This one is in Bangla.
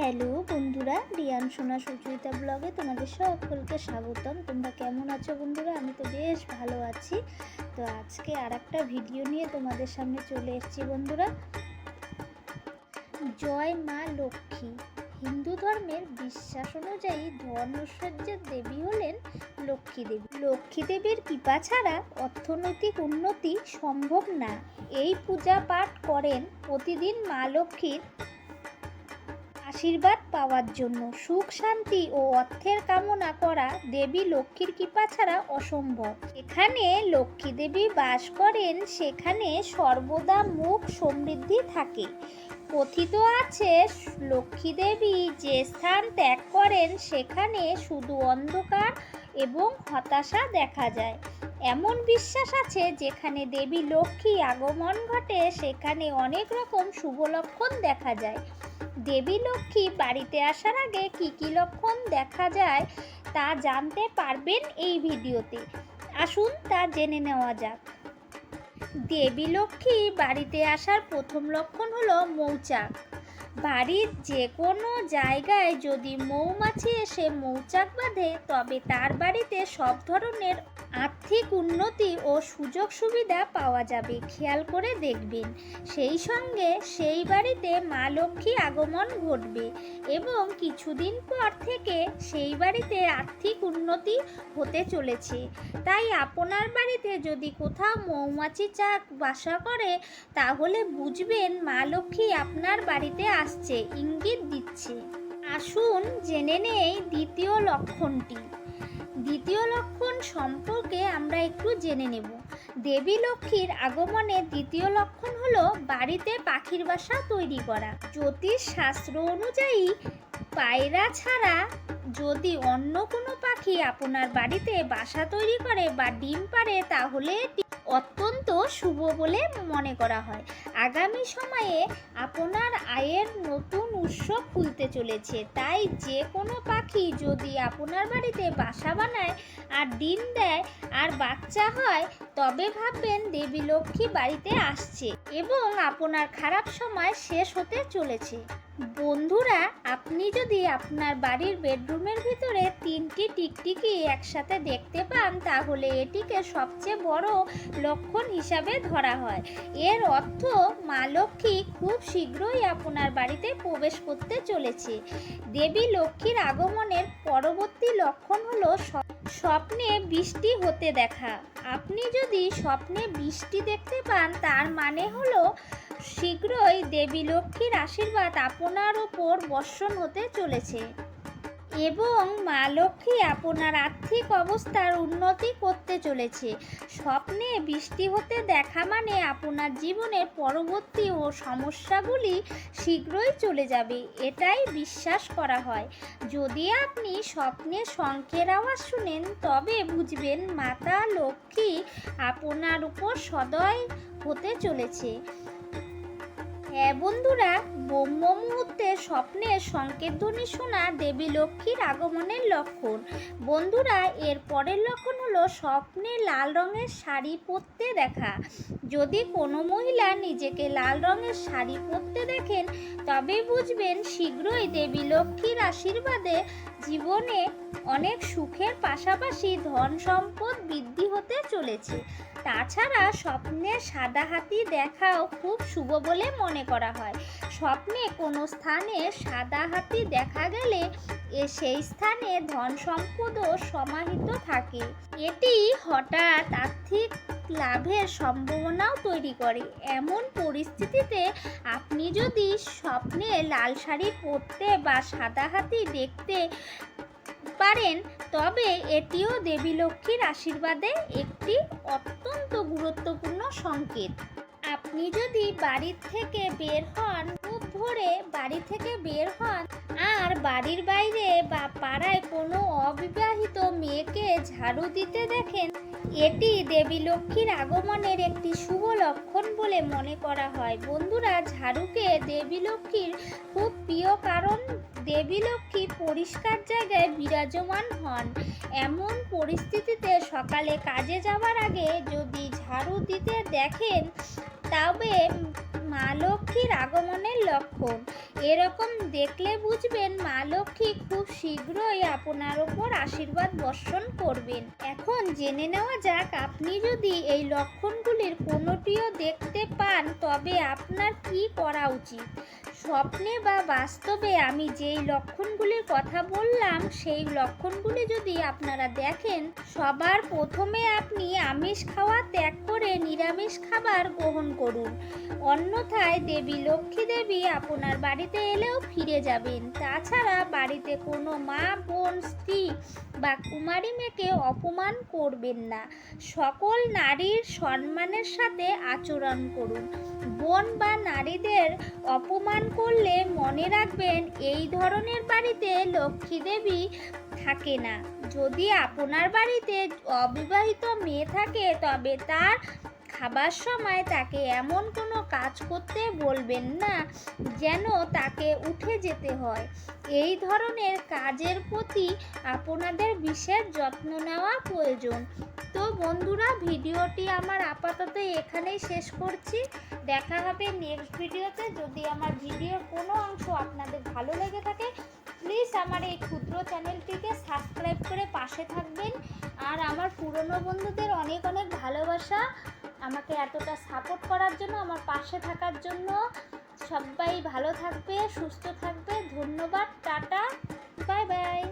হ্যালো বন্ধুরা, রিয়ান সোনা সুচরিতা ব্লগে তোমাদের সকলকে স্বাগতম। তোমরা কেমন আছো বন্ধুরা? আমি তো বেশ ভালো আছি। তো আজকে আর একটা ভিডিও নিয়ে তোমাদের সামনে চলে এসেছি বন্ধুরা। জয় মা লক্ষ্মী। হিন্দু ধর্মের বিশ্বাস অনুযায়ী ধন ঐশ্বর্যের দেবী হলেন লক্ষ্মী দেবী। লক্ষ্মী দেবীর কৃপা ছাড়া অর্থনৈতিক উন্নতি সম্ভব না। এই পূজা পাঠ করেন প্রতিদিন মা লক্ষ্মীর আশীর্বাদ পাওয়ার জন্য সুখ, শান্তি ও অর্থের কামনা করা দেবী লক্ষ্মীর কৃপা ছাড়া অসম্ভব। এখানে লক্ষ্মী দেবী বাস করেন, সেখানে সর্বদা মুখ সমৃদ্ধি থাকে। কথিত আছে, লক্ষ্মী দেবী যে স্থান ত্যাগ করেন, সেখানে শুধু অন্ধকার এবং হতাশা দেখা যায়। এমন বিশ্বাস আছে যেখানে দেবী লক্ষ্মী আগমন ঘটে, সেখানে অনেক রকম শুভ লক্ষণ দেখা যায়। দেবী লক্ষ্মী বাড়িতে আসার আগে কি কি লক্ষণ দেখা যায় তা জানতে পারবেন এই ভিডিওতে। আসুন তা জেনে নেওয়া যাক। দেবী লক্ষ্মী বাড়িতে আসার প্রথম লক্ষণ হলো মৌচাক। বাড়ির যে কোনো জায়গায় যদি মৌমাছি এসে মৌচাক বাঁধে, তবে তার বাড়িতে সব ধরনের আর্থিক উন্নতি ও সুযোগ সুবিধা পাওয়া যাবে, খেয়াল করে দেখবেন। সেই সঙ্গে সেই বাড়িতে মা লক্ষ্মী আগমন ঘটবে এবং কিছুদিন পর থেকে সেই বাড়িতে আর্থিক উন্নতি হতে চলেছে। তাই আপনার বাড়িতে যদি কোথাও মৌমাছি চাক বাসা করে, তাহলে বুঝবেন মা লক্ষ্মী আপনার বাড়িতে আসছে, ইঙ্গিত দিচ্ছে। আসুন জেনে নেই দ্বিতীয় লক্ষণটি। দ্বিতীয় লক্ষণ সম্পর্কে আমরা একটু জেনে নেব। দেবী লক্ষ্মীর আগমনের দ্বিতীয় লক্ষণ হলো বাড়িতে পাখির বাসা তৈরি করা। জ্যোতিষ শাস্ত্র অনুযায়ী পায়রা ছাড়া যদি অন্য কোনো পাখি আপনার বাড়িতে বাসা তৈরি করে বা ডিম পারে তাহলে অত্যন্ত শুভ বলে মনে করা হয়। আগামী সময়ে আপনার আয়ের নতুন উৎস খুলতে চলেছে। তাই যে কোনো পাখি যদি আপনার বাড়িতে বাসা বানায় আর ডিম দেয় আর বাচ্চা হয়, তবে ভাববেন দেবী লক্ষ্মী বাড়িতে আসছে এবং আপনার খারাপ সময় শেষ হতে চলেছে। বন্ধুরা, আপনি যদি আপনার বাড়ির বেডরুমের ভিতরে তিনটি টিকটিকি একসাথে দেখতে পান, তাহলে এটিকে সবচেয়ে বড় লক্ষণ হিসাবে ধরা হয়। এর অর্থ, মা লক্ষ্মী খুব শীঘ্রই আপনার বাড়িতে প্রবেশ করতে চলেছে। দেবী লক্ষ্মীর আগমনের পরবর্তী লক্ষণ হলো স্বপ্নে বৃষ্টি হতে দেখা। আপনি যদি স্বপ্নে বৃষ্টি দেখতে পান, তার মানে হলো শীঘ্রই দেবী লক্ষ্মীর আশীর্বাদ আপনার ওপর বর্ষণ হতে চলেছে। এবং মা লক্ষ্মী আপনার আর্থিক অবস্থার উন্নতি করতে চলেছে। স্বপ্নে বৃষ্টি হতে দেখা মানে আপনার জীবনের পরবর্তী ও সমস্যাগুলি শীঘ্রই চলে যাবে, এটাই বিশ্বাস করা হয়। যদি আপনি স্বপ্নে শঙ্খের আওয়াজ শুনেন, তবে বুঝবেন মাতা লক্ষ্মী আপনার উপর সদয় হতে চলেছে। হ্যাঁ বন্ধুরা, ব্রহ্ম মুহূর্তে স্বপ্নে সংকেত ধ্বনি শোনা দেবী লক্ষ্মীর আগমনের লক্ষণ। বন্ধুরা, এর পরের লক্ষণ হলো স্বপ্নে লাল রঙের শাড়ি পরতে দেখা। যদি কোনো মহিলা নিজেকে লাল রঙের শাড়ি পরতে দেখেন তবে বুঝবেন শীঘ্রই দেবী লক্ষ্মীর আশীর্বাদে জীবনে অনেক সুখের পাশাপাশি ধন সম্পদ বৃদ্ধি হতে চলেছে। তাছাড়া স্বপ্নে সাদা হাতি দেখাও খুব শুভ বলে মনে করা হয়। স্বপ্নে কোনো স্থানে সাদা হাতি দেখা গেলে এ সেই স্থানে ধন সম্পদও সমাহিত থাকে। এটি হঠাৎ আর্থিক লাভের সম্ভাবনাও তৈরি করে। এমন পরিস্থিতিতে আপনি যদি স্বপ্নে লাল শাড়ি পরতে বা সাদা হাতি দেখতে পারেন, তবে এটিও দেবী লক্ষ্মীর আশীর্বাদে একটি অত্যন্ত গুরুত্বপূর্ণ সংকেত। আপনি যদি বাড়ির থেকে বের হন খুব ভোরে বাড়ি থেকে বের হন, আর বাড়ির বাইরে বা পাড়ায় কোনো অবিবাহিত মেয়েকে ঝাড়ু দিতে দেখেন এটি দেবী লক্ষ্মীর আগমনের একটি শুভ লক্ষণ বলে মনে করা হয়। বন্ধুরা, ঝাড়ুকে দেবী লক্ষ্মীর খুব প্রিয় কারণ, দেবী লক্ষ্মী পরিষ্কার জায়গায় বিরাজমান হন। এমন পরিস্থিতিতে সকালে কাজে যাওয়ার আগে যদি ঝাড়ু দিতে দেখেন, তবে মা লক্ষ্মীর আগমনের লক্ষণ। এরকম দেখলে বুঝবেন মা লক্ষ্মী খুব শীঘ্রই আপনার ওপর আশীর্বাদ বর্ষণ করবেন। এখন জেনে নেওয়া যাক, আপনি যদি এই লক্ষণগুলির কোনোটিও দেখতে পান, তবে আপনার কি করা উচিত? স্বপ্নে বা বাস্তবে আমি যেই লক্ষণগুলির কথা বললাম, সেই লক্ষণগুলি যদি আপনারা দেখেন, সবার প্রথমে আপনি আমিষ খাওয়া ত্যাগ করে নিরামিষ খাবার গ্রহণ করুন। অন্যথায় দেবী লক্ষ্মী দেবী আপনার বাড়িতে এলেও ফিরে যাবেন। তাছাড়া বাড়িতে কোনো মা, বোন, স্ত্রী বা কুমারী মেয়েকে অপমান করবেন না। সকল নারীর সম্মানের সাথে আচরণ করুন। বোন বা নারীদের অপমান করলে মনে রাখবেন এই ধরনের বাড়িতে লক্ষ্মী দেবী থাকে না। যদি আপনার বাড়িতে অবিবাহিত মেয়ে থাকে, তবে তার খাবার সময় তাকে এমন কোনো কাজ করতে বলবেন না যেন তাকে উঠে যেতে হয়। এই ধরনের কাজের প্রতি আপনাদের বিশেষ যত্ন নেওয়া প্রয়োজন। তো বন্ধুরা, ভিডিওটি আমার আপাতত এখানেই শেষ করছি। দেখা হবে নেক্সট ভিডিওতে। যদি আমার ভিডিওর কোনো অংশ আপনাদের ভালো লেগে থাকে প্লিজ আমার এই ক্ষুদ্র চ্যানেলটিকে সাবস্ক্রাইব করে পাশে থাকবেন। আর আমার পুরনো বন্ধুদের অনেক অনেক ভালোবাসা। আমাকে এতটা সাপোর্ট করার জন্য, আমার পাশে থাকার জন্য। সবাই ভালো থাকবে, সুস্থ থাকবে। ধন্যবাদ, টাটা বাই বাই